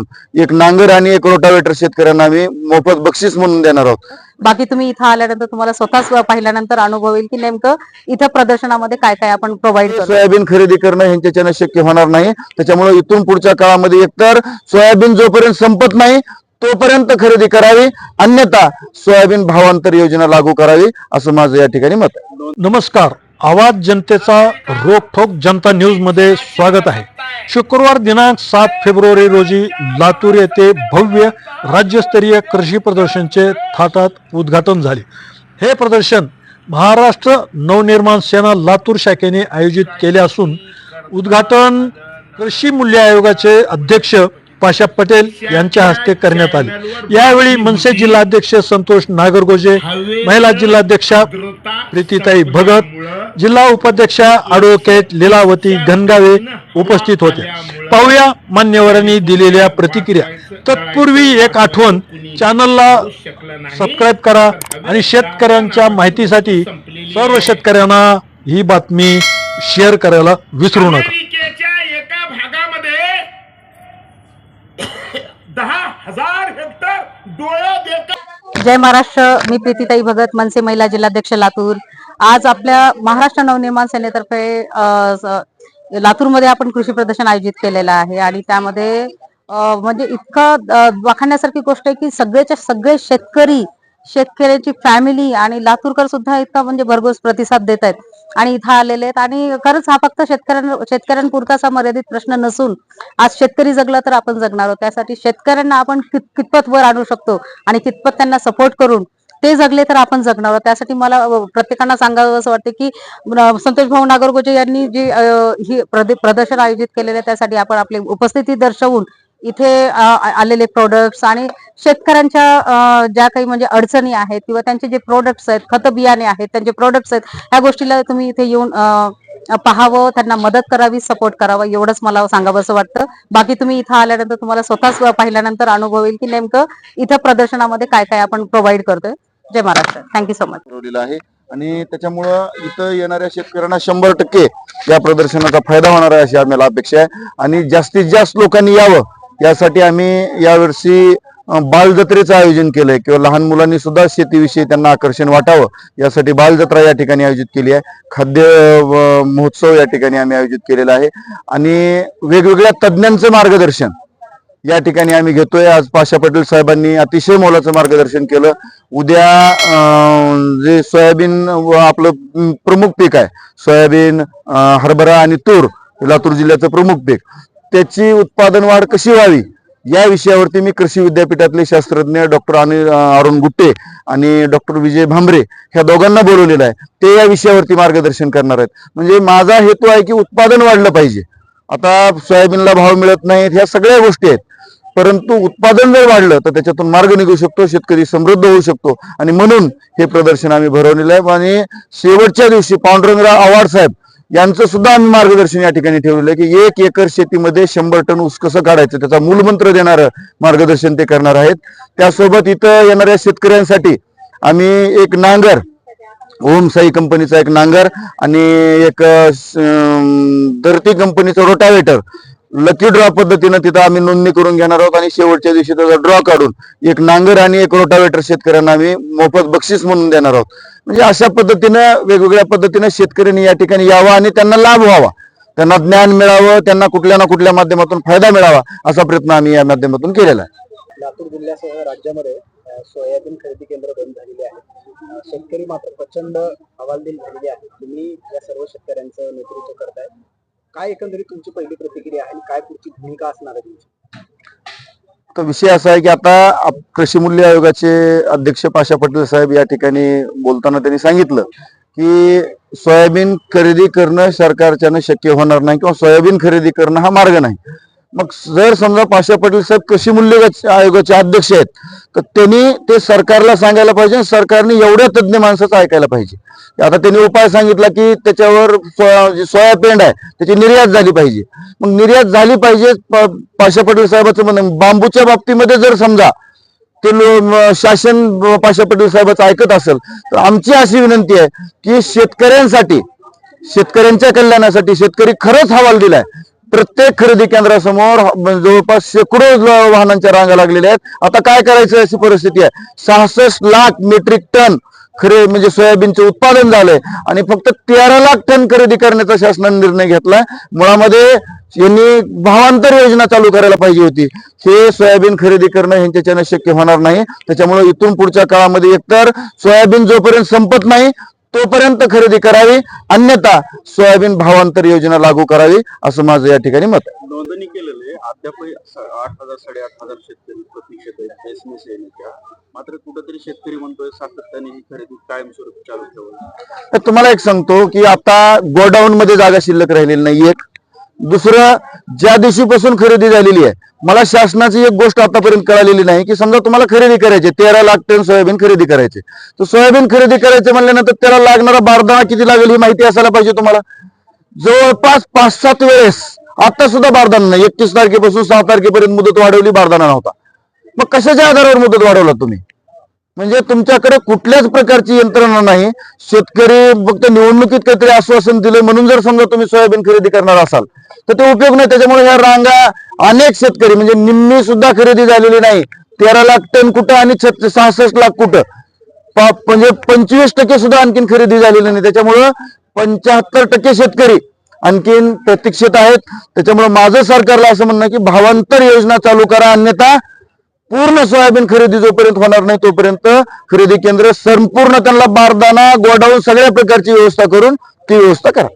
काढून एक नांगर आणि एक रोटावेटर शेतकऱ्यांना आम्ही मोफत बक्षीस म्हणून देणार आहोत. बाकी तुम्ही इथं आल्यानंतर तुम्हाला स्वतःच पाहिल्यानंतर अनुभव येईल की नेमकं इथं प्रदर्शनामध्ये काय काय आपण प्रोव्हाइड करतो? सोयाबीन खरेदी करणं ह्यांच्याच्यानं शक्य होणार नाही. त्याच्यामुळे इथून पुढच्या काळामध्ये एकतर सोयाबीन जोपर्यंत संपत नाही तोपर्यंत खरेदी करावी. अन्यथा सोयाबीन भावांतर योजना लागू करावी असं माझं या ठिकाणी मत आहे. नमस्कार. आवाज जनतेचा रोखोक जनता न्यूजमध्ये स्वागत आहे. शुक्रवार दिनांक सात फेब्रुवारी रोजी लातूर येथे भव्य राज्यस्तरीय कृषी प्रदर्शनचे थाटात उद्घाटन झाले. हे प्रदर्शन महाराष्ट्र नवनिर्माण सेना लातूर शाखेने आयोजित केले असून उद्घाटन कृषी मूल्य आयोगाचे अध्यक्ष पाशा पटेल यांच्या हस्ते करण्यात आले. यावेळी मनसे जिल्हाध्यक्ष संतोष नागरगोजे महिला जिल्हाध्यक्षा प्रीतीताई भगत जिल्हा उपाध्यक्षा ॲडव्होकेट लीलावती घनगावे उपस्थित होते. पाहूया मान्यवरांनी दिलेल्या प्रतिक्रिया. तत्पूर्वी एक आठवण चॅनलला सबस्क्राईब करा आणि शेतकऱ्यांच्या माहितीसाठी सर्व शेतकऱ्यांना ही बातमी शेअर करायला विसरू नका. एका भागामध्ये दहा हजार हेक्टर जय महाराष्ट्र मी प्रीतीताई भगत मनसे महिला जिल्हाध्यक्ष लातूर. आज आपल्या महाराष्ट्र नवनिर्माण सेनेतर्फे लातूरमध्ये आपण कृषी प्रदर्शन आयोजित केलेलं आहे आणि त्यामध्ये म्हणजे इतकं वाखाण्यासारखी गोष्ट आहे की सगळेच्या सगळे शेतकरी शेतकऱ्याची फॅमिली आणि लातूरकर सुद्धा इतका म्हणजे भरघोस प्रतिसाद देत आहेत आणि इथं आलेले आहेत. आणि खरंच हा फक्त शेतकऱ्यां शेतकऱ्यांपुरताचा मर्यादित प्रश्न नसून आज शेतकरी जगला तर आपण जगणार आहोत. त्यासाठी शेतकऱ्यांना आपण कित कितपत वर आणू शकतो आणि कितपत त्यांना सपोर्ट करून ते जगले तर आपण जगणार त्यासाठी मला प्रत्येकांना सांगावं असं वाटतं की संतोष भाऊ नागरगोजे यांनी जे ही प्रदर्शन आयोजित केलेलं आहे त्यासाठी आपण आपली उपस्थिती दर्शवून इथे आलेले प्रोडक्ट्स आणि शेतकऱ्यांच्या ज्या काही म्हणजे अडचणी आहेत किंवा त्यांचे जे प्रोडक्ट्स आहेत खत बियाणे आहेत त्यांचे प्रोडक्ट्स आहेत ह्या गोष्टीला तुम्ही इथे येऊन पाहावं त्यांना मदत करावी सपोर्ट करावं एवढंच मला सांगावं असं वाटतं. बाकी तुम्ही इथं आल्यानंतर तुम्हाला स्वतःच पाहिल्यानंतर अनुभव येईल की नेमकं इथं प्रदर्शनामध्ये काय काय आपण प्रोव्हाइड करतोय. जय Maharashtra. Thank you so much ठरवलेलं आहे. आणि त्याच्यामुळं इथं येणाऱ्या शेतकऱ्यांना शंभर टक्के या प्रदर्शनाचा फायदा होणार आहे अशी आम्हाला अपेक्षा आहे. आणि जास्तीत जास्त लोकांनी यावं यासाठी आम्ही यावर्षी बाल जत्रेचं आयोजन केलंय किंवा लहान मुलांनी सुद्धा शेतीविषयी त्यांना आकर्षण वाटावं यासाठी बाल जत्रा या ठिकाणी आयोजित केली आहे. खाद्य महोत्सव या ठिकाणी आम्ही आयोजित केलेला आहे. आणि वेगवेगळ्या तज्ज्ञांचं मार्गदर्शन या ठिकाणी आम्ही घेतोय. आज पाशा पटेल साहेबांनी अतिशय मोलाचं मार्गदर्शन केलं. उद्या जे सोयाबीन व आपलं प्रमुख पीक आहे सोयाबीन हरभरा आणि तूर लातूर जिल्ह्याचं प्रमुख पीक त्याची उत्पादन वाढ कशी व्हावी? या विषयावरती मी कृषी विद्यापीठातले शास्त्रज्ञ डॉक्टर अनिल अरुण गुट्टे आणि डॉक्टर विजय भांबरे ह्या दोघांना बोलवलेलं आहे. ते या विषयावरती मार्गदर्शन करणार आहेत. म्हणजे माझा हेतू आहे की उत्पादन वाढलं पाहिजे. आता सोयाबीनला भाव मिळत नाहीत ह्या सगळ्या गोष्टी आहेत. परंतु उत्पादन जर वाढलं तर त्याच्यातून मार्ग निघू शकतो शेतकरी समृद्ध होऊ शकतो. आणि म्हणून हे प्रदर्शन आम्ही भरवलेलं आहे. आणि शेवटच्या दिवशी पांडुरंगराव आव्हाड साहेब यांचं सुद्धा आम्ही मार्गदर्शन या ठिकाणी ठेवलेलं आहे की एक एकर शेतीमध्ये शंभर टन ऊस कसं काढायचं त्याचा मूलमंत्र देणारं मार्गदर्शन ते करणार आहेत. त्यासोबत इथं येणाऱ्या शेतकऱ्यांसाठी आम्ही एक नांगर ओम साई कंपनीचा एक नांगर आणि एक धरती कंपनीचा रोटावेटर लकी ड्रॉ पद्धतीनं तिथं आम्ही नोंदणी करून घेणार आहोत आणि शेवटच्या दिवशी त्याचा ड्रॉ काढून एक नांगर आणि एक रोटावेटर शेतकऱ्यांना आम्ही मोफत बक्षीस म्हणून देणार आहोत. म्हणजे अशा पद्धतीनं वेगवेगळ्या पद्धतीनं शेतकऱ्यांनी या ठिकाणी यावा आणि त्यांना लाभ व्हावा. त्यांना ज्ञान मिळावं त्यांना कुठल्या ना कुठल्या माध्यमातून फायदा मिळावा असा प्रयत्न आम्ही या माध्यमातून केलेला आहे. लातूर जिल्ह्यासह राज्यामध्ये सोयाबीन खरेदी केंद्र बंद झालेले आहेत शेतकरी मात्र प्रचंड हवालदिल झालेले आहेत तुम्ही या सर्व शेतकऱ्यांचं नेतृत्व करताय. काय एकंदरीत तुमची पहिली प्रतिक्रिया आहे? आणि काय पुढची भूमिका असणार आहे तुमची? तर विषय असा आहे की आता कृषी मूल्य आयोगाचे अध्यक्ष पाशा पटेल साहेब या ठिकाणी बोलताना त्यांनी सांगितलं की सोयाबीन खरेदी करणं सरकारच्यानं शक्य होणार नाही किंवा सोयाबीन खरेदी करणं हा मार्ग नाही. मग जर समजा पाशा पाटील साहेब कृषी मूल्य आयोगाचे अध्यक्ष आहेत तर त्यांनी ते सरकारला सांगायला पाहिजे सरकारने एवढ्या तज्ज्ञ माणसाचं ऐकायला पाहिजे. आता त्यांनी उपाय सांगितला की त्याच्यावर सोया- पेंड आहे त्याची निर्यात झाली पाहिजे. मग निर्यात झाली पाहिजे प- पाशा पाटील साहेबाचं म्हणणं बांबूच्या बाबतीमध्ये जर समजा ते शासन पाशा पाटील साहेबाचं ऐकत असेल तर आमची अशी विनंती आहे की शेतकऱ्यांसाठी शेतकऱ्यांच्या कल्याणासाठी शेतकरी खरंच हवाल दिलाय. प्रत्येक खरेदी केंद्रासमोर जवळपास शेकडो वाहनांच्या रांगा लागलेल्या आहेत. आता काय करायचं अशी परिस्थिती आहे? सहासष्ट लाख मेट्रिक टन खरे म्हणजे सोयाबीनचे उत्पादन झालंय आणि फक्त तेरा लाख टन खरेदी करण्याचा शासनाने निर्णय घेतलाय. मुळामध्ये यांनी भावांतर योजना चालू करायला पाहिजे होती. हे सोयाबीन खरेदी करणं यांच्याच्यानं शक्य होणार नाही. त्याच्यामुळे इथून पुढच्या काळामध्ये एकतर सोयाबीन जोपर्यंत संपत नाही तोपर्यंत खरेदी करावी अन्यथा सोयाबीन भावांतर योजना लागू करावी असं माझं या ठिकाणी मत आहे. नोंदणी केलेले अद्यापही स- आठ हजार साडेआठ हजार शेतकरी प्रतीक्षेत एसएमएस येण्याच्या मात्र कुठेतरी शेतकरी म्हणतोय सातत्याने ही खरेदी कायमस्वरूपी चालू ठेवली तर तुम्हाला एक सांगतो की आता गोडाऊन मध्ये जागा शिल्लक राहिलेली नाही एक दुसरं ज्या दिवशीपासून खरेदी झालेली आहे मला शासनाची एक गोष्ट आतापर्यंत कळालेली नाही की समजा तुम्हाला खरेदी करायची तेरा लाख टन सोयाबीन खरेदी करायचे. तर सोयाबीन खरेदी करायचे म्हणल्यानंतर त्याला लागणारा बारदाना किती लागेल ही माहिती असायला पाहिजे तुम्हाला? जवळपास पाच सात वेळेस. आता सुद्धा बारदाना नाही. एकतीस तारखेपासून सहा तारखेपर्यंत मुदत वाढवली बारदाना नव्हता. मग कशाच्या आधारावर मुदत वाढवला तुम्ही? म्हणजे तुमच्याकडे कुठल्याच प्रकारची यंत्रणा नाही. शेतकरी फक्त निवडणुकीत काहीतरी आश्वासन दिले म्हणून जर समजा तुम्ही सोयाबीन खरेदी करणार असाल तर ते उपयोग नाही. त्याच्यामुळे ह्या रांगा अनेक शेतकरी म्हणजे निम्मी सुद्धा खरेदी झालेली नाही. तेरा लाख टन कुठं आणि छत्तीस सहासष्ट लाख कुठं? पा- म्हणजे पंचवीस टक्के सुद्धा आणखीन खरेदी झालेली नाही. त्याच्यामुळं पंच्याहत्तर टक्के शेतकरी आणखीन प्रतीक्षेत आहेत. त्याच्यामुळे माझं सरकारला असं म्हणणं की भावांतर योजना चालू करा. अन्यथा पूर्ण सोयाबीन खरेदी जोपर्यंत होणार नाही तोपर्यंत खरेदी केंद्र संपूर्ण त्यांना बारदाना गोडाऊन सगळ्या प्रकारची व्यवस्था करून ती व्यवस्था करा.